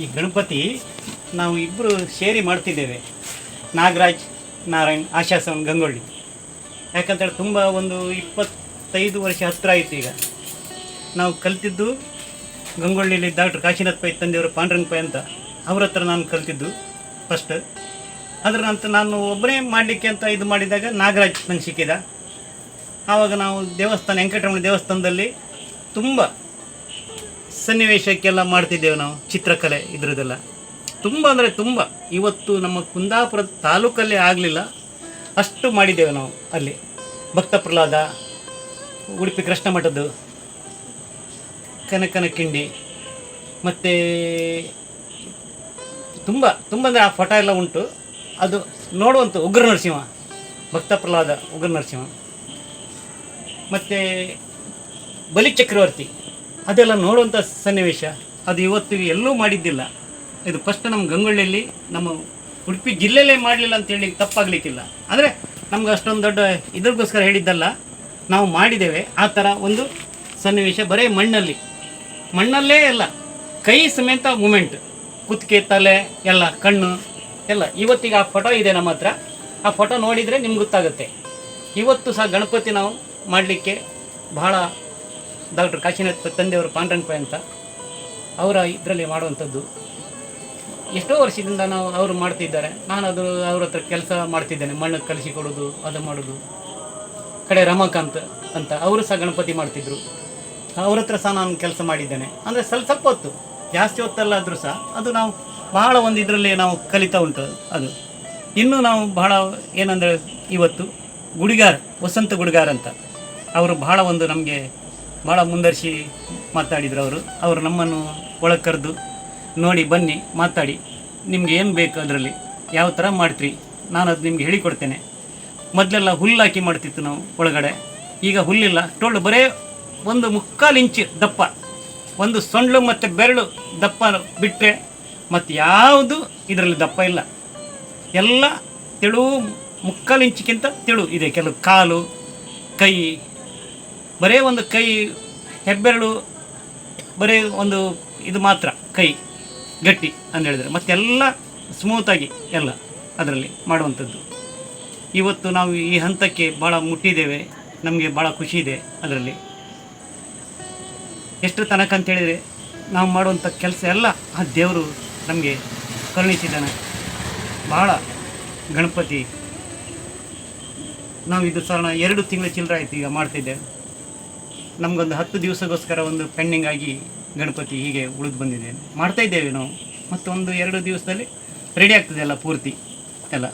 ಈ ಗಣಪತಿ ನಾವು ಇಬ್ಬರು ಸೇರಿ ಮಾಡ್ತಿದ್ದೇವೆ. ನಾಗರಾಜ್, ನಾರಾಯಣ್ ಆಶಾಸನ್ ಗಂಗೊಳ್ಳಿ. ಯಾಕಂತೇಳಿ ತುಂಬ ಒಂದು ಇಪ್ಪತ್ತೈದು ವರ್ಷ ಹತ್ತಿರ ಆಯಿತು ಈಗ. ನಾವು ಕಲ್ತಿದ್ದು ಗಂಗೊಳ್ಳಿಲಿ ಡಾಕ್ಟರ್ ಕಾಶಿನಾಥ್ ಪೈ ತಂದೆಯವರು ಪಾಂಡ್ರಂಗ್ ಪೈ ಅಂತ ಅವ್ರ ಹತ್ರ ನಾನು ಕಲ್ತಿದ್ದು ಫಸ್ಟ್ ಅದರ ನಂತರ ನಾನು ಒಬ್ಬನೇ ಮಾಡಲಿಕ್ಕೆ ಅಂತ ಇದು ಮಾಡಿದಾಗ ನಾಗರಾಜ್ ನಂಗೆ ಸಿಕ್ಕಿದ. ಆವಾಗ ನಾವು ದೇವಸ್ಥಾನ, ವೆಂಕಟರಮಣ ದೇವಸ್ಥಾನದಲ್ಲಿ ತುಂಬ ಸನ್ನಿವೇಶಕ್ಕೆಲ್ಲ ಮಾಡ್ತಿದ್ದೇವೆ ನಾವು, ಚಿತ್ರಕಲೆ ಇದ್ರದ್ದೆಲ್ಲ ತುಂಬ ಅಂದರೆ ತುಂಬ. ಇವತ್ತು ನಮ್ಮ ಕುಂದಾಪುರ ತಾಲೂಕಲ್ಲಿ ಆಗಲಿಲ್ಲ, ಅಷ್ಟು ಮಾಡಿದ್ದೇವೆ ನಾವು ಅಲ್ಲಿ. ಭಕ್ತ ಪ್ರಹ್ಲಾದ ಉಡುಪಿ ಕೃಷ್ಣ ಮಠದ್ದು ಕನಕನ ಕಿಂಡಿ ಮತ್ತು ತುಂಬ ತುಂಬ ಅಂದರೆ ಆ ಫೋಟೋ ಎಲ್ಲ ಉಂಟು. ಅದು ನೋಡುವಂಥ ಉಗ್ರ ನರಸಿಂಹ ಭಕ್ತ ಪ್ರಹ್ಲಾದ ಉಗ್ರ ನರಸಿಂಹ ಮತ್ತು ಬಲಿ ಚಕ್ರವರ್ತಿ. ಅದೆಲ್ಲ ನೋಡುವಂಥ ಸನ್ನಿವೇಶ. ಅದು ಇವತ್ತಿಗೆ ಎಲ್ಲೂ ಮಾಡಿದ್ದಿಲ್ಲ. ಇದು ಫಸ್ಟ್ ನಮ್ಮ ಗಂಗೊಳ್ಳಿಯಲ್ಲಿ ನಮ್ಮ ಉಡುಪಿ ಜಿಲ್ಲೆಯಲ್ಲೇ ಮಾಡಲಿಲ್ಲ ಅಂತೇಳಿ ತಪ್ಪಾಗಲಿಕ್ಕಿಲ್ಲ. ಅಂದರೆ ನಮ್ಗೆ ಅಷ್ಟೊಂದು ದೊಡ್ಡ ಇದ್ರಿಗೋಸ್ಕರ ಹೇಳಿದ್ದಲ್ಲ, ನಾವು ಮಾಡಿದ್ದೇವೆ. ಆ ಥರ ಒಂದು ಸನ್ನಿವೇಶ ಬರೀ ಮಣ್ಣಲ್ಲಿ. ಮಣ್ಣಲ್ಲೇ ಎಲ್ಲ. ಕೈ ಸಮೇತ ಮೂಮೆಂಟ್. ಕುತ್ತಿಗೆ, ತಲೆ, ಎಲ್ಲ, ಕಣ್ಣು, ಎಲ್ಲ. ಇವತ್ತಿಗೆ ಆ ಫೋಟೋ ಇದೆ ನಮ್ಮ ಹತ್ರ. ಆ ಫೋಟೋ ನೋಡಿದರೆ ನಿಮ್ಗೆ ಗೊತ್ತಾಗುತ್ತೆ. ಇವತ್ತು ಸಹ ಗಣಪತಿ ನಾವು ಮಾಡಲಿಕ್ಕೆ ಬಹಳ ಡಾಕ್ಟರ್ ಕಾಶಿನಾಥ್ ತಂದೆಯವರು ಪಾಂಡ್ರಂಗ್ ಪೈ ಅಂತ, ಅವರ ಇದರಲ್ಲಿ ಮಾಡುವಂಥದ್ದು. ಎಷ್ಟೋ ವರ್ಷದಿಂದ ನಾವು ಅವರು ಮಾಡ್ತಿದ್ದಾರೆ. ನಾನು ಅದು ಅವ್ರ ಹತ್ರ ಕೆಲಸ ಮಾಡ್ತಿದ್ದೇನೆ. ಮಣ್ಣು ಕಲಿಸಿ ಕೊಡೋದು, ಅದು ಮಾಡೋದು. ಕಡೆ ರಮಾಕಾಂತ್ ಅಂತ ಅವರು ಸಹ ಗಣಪತಿ ಮಾಡ್ತಿದ್ರು. ಅವ್ರ ಹತ್ರ ಸಹ ನಾನು ಕೆಲಸ ಮಾಡಿದ್ದೇನೆ. ಅಂದರೆ ಸ್ವಲ್ಪ ಸ್ವಲ್ಪ ಹೊತ್ತು, ಜಾಸ್ತಿ ಹೊತ್ತಲ್ಲ ಆದರೂ ಸಹ ಅದು ನಾವು ಬಹಳ ಒಂದು ಇದರಲ್ಲಿ ನಾವು ಕಲಿತಾ ಉಂಟು ಅದು. ಇನ್ನೂ ನಾವು ಬಹಳ ಏನಂದರೆ ಇವತ್ತು ಗುಡಿಗಾರ್, ವಸಂತ ಗುಡಿಗಾರ್ ಅಂತ. ಅವರು ಬಹಳ ಒಂದು ನಮಗೆ ಭಾಳ ಮುಂದರ್ಶಿ ಮಾತಾಡಿದ್ರು ಅವರು. ಅವರು ನಮ್ಮನ್ನು ಒಳಗೆ ಕರೆದು ನೋಡಿ ಬನ್ನಿ, ಮಾತಾಡಿ. ನಿಮ್ಗೆ ಏನು ಬೇಕು ಅದರಲ್ಲಿ? ಯಾವ ಥರ ಮಾಡ್ತೀರಿ? ನಾನು ಅದು ನಿಮ್ಗೆ ಹೇಳಿಕೊಡ್ತೇನೆ. ಮೊದಲೆಲ್ಲ ಹುಲ್ಲು ಹಾಕಿ ಮಾಡ್ತಿತ್ತು ನಾವು ಒಳಗಡೆ. ಈಗ ಹುಲ್ಲಿಲ್ಲ. ಟೋಳು ಬರೇ ಒಂದು ಮುಕ್ಕಾಲು ಇಂಚು ದಪ್ಪ. ಒಂದು ಸೊಂಡ್ಲು ಮತ್ತು ಬೆರಳು ದಪ್ಪ ಬಿಟ್ಟರೆ ಮತ್ತು ಯಾವುದು ಇದರಲ್ಲಿ ದಪ್ಪ ಇಲ್ಲ. ಎಲ್ಲ ತೆಳು ಮುಕ್ಕಾಲು ಇಂಚಿಗಿಂತ ತೆಳು ಇದೆ. ಕೆಲವು ಕಾಲು, ಕೈ ಬರೇ ಒಂದು ಕೈ, ಹೆಬ್ಬೆರಳು, ಬರೀ ಒಂದು ಇದು ಮಾತ್ರ, ಕೈ, ಗಟ್ಟಿ ಅಂತ ಹೇಳಿದರೆ. ಮತ್ತೆಲ್ಲ ಸ್ಮೂತಾಗಿ ಎಲ್ಲ ಅದರಲ್ಲಿ ಮಾಡುವಂಥದ್ದು. ಇವತ್ತು ನಾವು ಈ ಹಂತಕ್ಕೆ ಭಾಳ ಮುಟ್ಟಿದ್ದೇವೆ. ನಮಗೆ ಭಾಳ ಖುಷಿ ಇದೆ ಅದರಲ್ಲಿ. ಎಷ್ಟು ತನಕ ಅಂತೇಳಿದರೆ ನಾವು ಮಾಡುವಂಥ ಕೆಲಸ ಎಲ್ಲ ಆ ದೇವರು ನಮಗೆ ಕರುಣಿಸಿದ್ದಾನೆ. ಭಾಳ ಗಣಪತಿ. ನಾವು ಇದು ಸಾಧಾರಣ ಎರಡು ತಿಂಗಳ ಚಿಲ್ಲರೆ ಆಯ್ತು ಈಗ ಮಾಡ್ತಿದ್ದೇವೆ ನಮಗೊಂದು ಹತ್ತು ದಿವಸಗೋಸ್ಕರ ಒಂದು ಪೆಂಡಿಂಗ್ ಆಗಿ ಗಣಪತಿ ಹೀಗೆ ಉಳಿದು ಬಂದಿದೆ. ಮಾಡ್ತಾ ಇದ್ದೇವೆ ನಾವು. ಮತ್ತೊಂದು ಎರಡು ದಿವಸದಲ್ಲಿ ರೆಡಿ ಆಗ್ತದೆ ಎಲ್ಲ ಪೂರ್ತಿ ಎಲ್ಲ.